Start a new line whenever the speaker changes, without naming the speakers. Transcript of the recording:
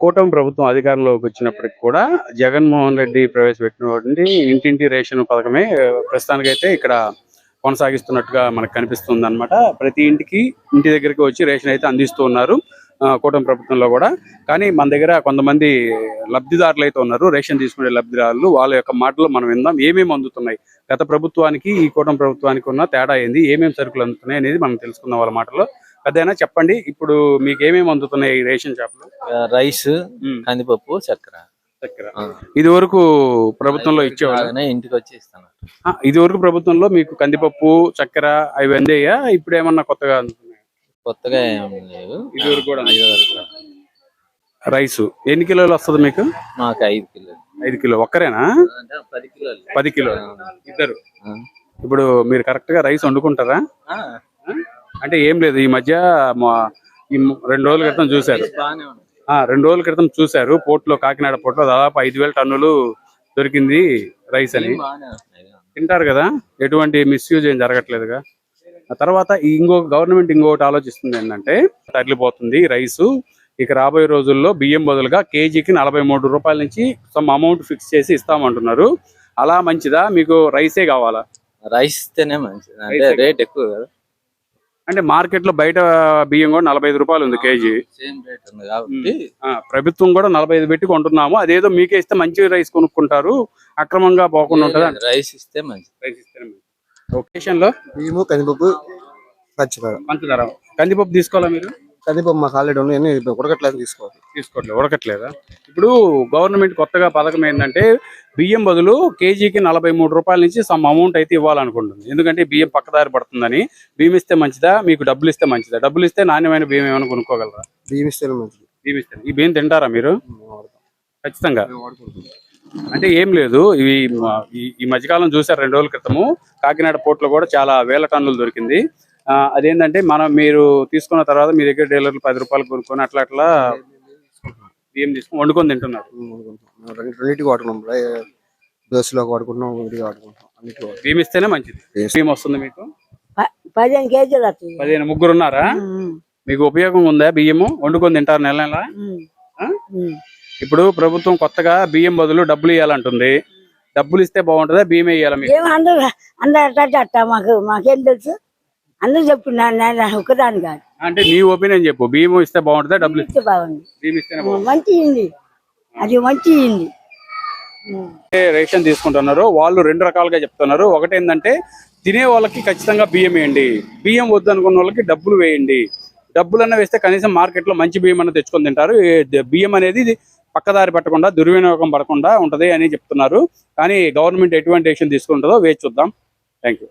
కూటమి ప్రభుత్వం అధికారంలోకి వచ్చినప్పటికి కూడా జగన్మోహన్ రెడ్డి ప్రవేశపెట్టినటువంటి ఇంటింటి రేషన్ పథకమే ప్రస్తుతానికైతే ఇక్కడ కొనసాగిస్తున్నట్టుగా మనకు కనిపిస్తుంది అనమాట ప్రతి ఇంటికి ఇంటి దగ్గరికి వచ్చి రేషన్ అయితే అందిస్తూ ఉన్నారు ఆ, కూటమి ప్రభుత్వంలో కూడా. కానీ మన దగ్గర కొంతమంది లబ్ధిదారులు అయితే ఉన్నారు రేషన్ తీసుకునే లబ్ధిదారులు. వాళ్ళ యొక్క మాటలు మనం విందాం. ఏమేమి అందుతున్నాయి? గత ప్రభుత్వానికి ఈ కూటమి ప్రభుత్వానికి ఉన్న తేడా ఏంది? ఏమేమి సరుకులు అందుతున్నాయి అనేది మనం తెలుసుకుందాం వాళ్ళ మాటలో పెద్దయినా చెప్పండి. ఇప్పుడు మీకు ఏమేమి అందుతున్నాయి రేషన్ షాప్లో?
రైస్ కందిపప్పు చక్కెర.
చక్కెర. ఇది వరకు ప్రభుత్వంలో ఇచ్చేవాళ్ళు?
ఇంటికి వచ్చి ఇస్తాను
ఇది వరకు ప్రభుత్వంలో మీకు కందిపప్పు చక్కెర అవి అందేయా? ఇప్పుడు ఏమన్నా కొత్తగా అందుతున్నాయా?
కొత్తగా లేవు.
ఇది వరకు కూడా
వరకు
రైస్. ఎన్ని కిలోలు వస్తుంది మీకు?
మాకు ఐదు కిలోలు.
ఐదు కిలో. ఒక్కరేనా?
పది కిలోలు.
పది కిలోలు. ఇద్దరు. ఇప్పుడు మీరు కరెక్ట్గా రైస్ వండుకుంటారా? అంటే ఏం లేదు. ఈ మధ్య రెండు రోజుల క్రితం చూశారు. రెండు రోజుల క్రితం చూశారు. పోర్టులో కాకినాడ పోర్టులో దాదాపు ఐదు వేల టన్నులు దొరికింది రైస్ అని. తింటారు కదా. ఎటువంటి మిస్యూజ్ ఏం జరగట్లేదుగా. ఆ తర్వాత ఇంకో గవర్నమెంట్ ఇంకొకటి ఆలోచిస్తుంది ఏంటంటే తరలిపోతుంది రైసు. ఇక రాబోయే రోజుల్లో బియ్యం బదులుగా కేజీకి నలభై మూడు రూపాయల నుంచి సమ్ అమౌంట్ ఫిక్స్ చేసి ఇస్తామంటున్నారు. అలా మంచిదా? మీకు రైసే కావాలా?
రైస్ ఇస్తేనే మంచిది. అంటే రేట్ ఎక్కువ కదా.
అంటే మార్కెట్లో బయట బియ్యం కూడా నలభై ఐదు రూపాయలు ఉంది కేజీ. ప్రభుత్వం కూడా నలభై ఐదు పెట్టి కొంటున్నాము. అదేదో మీకే ఇస్తే మంచి రైస్ కొనుక్కుంటారు. అక్రమంగా పోకుండా ఉంటుంది?
రైస్ ఇస్తే మంచిది.
రైస్ మంచిది. లొకేషన్లో?
బియ్యము కందిపప్పు పచ్చిమిరప
పంచదార. కందిపప్పు తీసుకోవాలా మీరు?
కందిపప్పు మాకు ఆల్రెడీ ఉన్నాయి ఉడకట్లేదు తీసుకోవాలి.
తీసుకోవట్లేదు ఉడకట్లేదా? ఇప్పుడు గవర్నమెంట్ కొత్తగా పథకం ఏంటంటే బియ్యం బదులు కేజీకి నలభై మూడు రూపాయల నుంచి సమ్ అమౌంట్ అయితే ఇవ్వాలనుకుంటుంది. ఎందుకంటే బియ్యం పక్కదారి పడుతుందని. బియ్యం ఇస్తే మంచిదా? మీకు డబ్బులు ఇస్తే మంచిదా? డబ్బులు ఇస్తే నాణ్యమైన బియ్యం ఏమైనా కొనుక్కోగలరా?
బియ్యం ఇస్తే మంచిది.
బియ్యం ఇస్తే ఈ బియ్యం తింటారా మీరు. ఖచ్చితంగా. అంటే ఏం లేదు ఇవి ఈ- మధ్యకాలం చూసారు రెండు రోజుల క్రితము కాకినాడ పోర్టులో కూడా చాలా వేల టన్నులు దొరికింది. అదేంటంటే మనం మీరు తీసుకున్న తర్వాత మీ దగ్గర డీలర్లు పది రూపాయలు కొనుక్కొని అట్లా అట్లా బియ్యం తీసుకొని వండుకొని తింటున్నారు.
రెండింటికి వాడుకున్నాం వాడుకుంటున్నాం వీటికి వాడుకుంటాం అన్నిటికి వాడుకుంటాం.
బియ్యం ఇస్తేనే మంచిది. బియ్యం వస్తుంది మీకు?
పదిహేను కేజీలు వస్తుంది.
పదిహేను ముగ్గురు ఉన్నారా మీకు ఉపయోగం ఉందా బియ్యము? వండుకొని తింటారు నెల నెల. ఇప్పుడు ప్రభుత్వం కొత్తగా బియ్యం బదులు డబ్బులు ఇవ్వాలంటుంది డబ్బులు ఇస్తే బాగుంటుందా? బియ్యం
అట్ట మాకు మాకేం తెలుసు? అందరూ చెప్తున్నారు నేను ఒకదాని కాదు.
అంటే నీ ఒపీనియన్ చెప్పు. బియ్యం ఇస్తే బాగుంటుందా డబ్బులు ఇస్తే
బాగుంది.
బియ్యం ఇస్తేనే బాగుంటుంది?
మంచి ఇంది అది మంచి ఇంది ఉమ్.
రేషన్ తీసుకుంటున్నారు వాళ్ళు రెండు రకాలుగా చెప్తున్నారు. ఒకటి ఏంటంటే తినే వాళ్ళకి ఖచ్చితంగా బియ్యం వేయండి. బియ్యం వద్దు అనుకున్న వాళ్ళకి డబ్బులు వేయండి. డబ్బులన్నా వేస్తే కనీసం మార్కెట్లో మంచి బియ్యం అన్న తెచ్చుకొని తింటారు. బియ్యం అనేది పక్కదారి పట్టకుండా దుర్వినియోగం పడకుండా ఉంటది అని చెప్తున్నారు. కానీ గవర్నమెంట్ ఎటువంటి యాక్షన్ తీసుకుంటుందో వేచి చూద్దాం. థ్యాంక్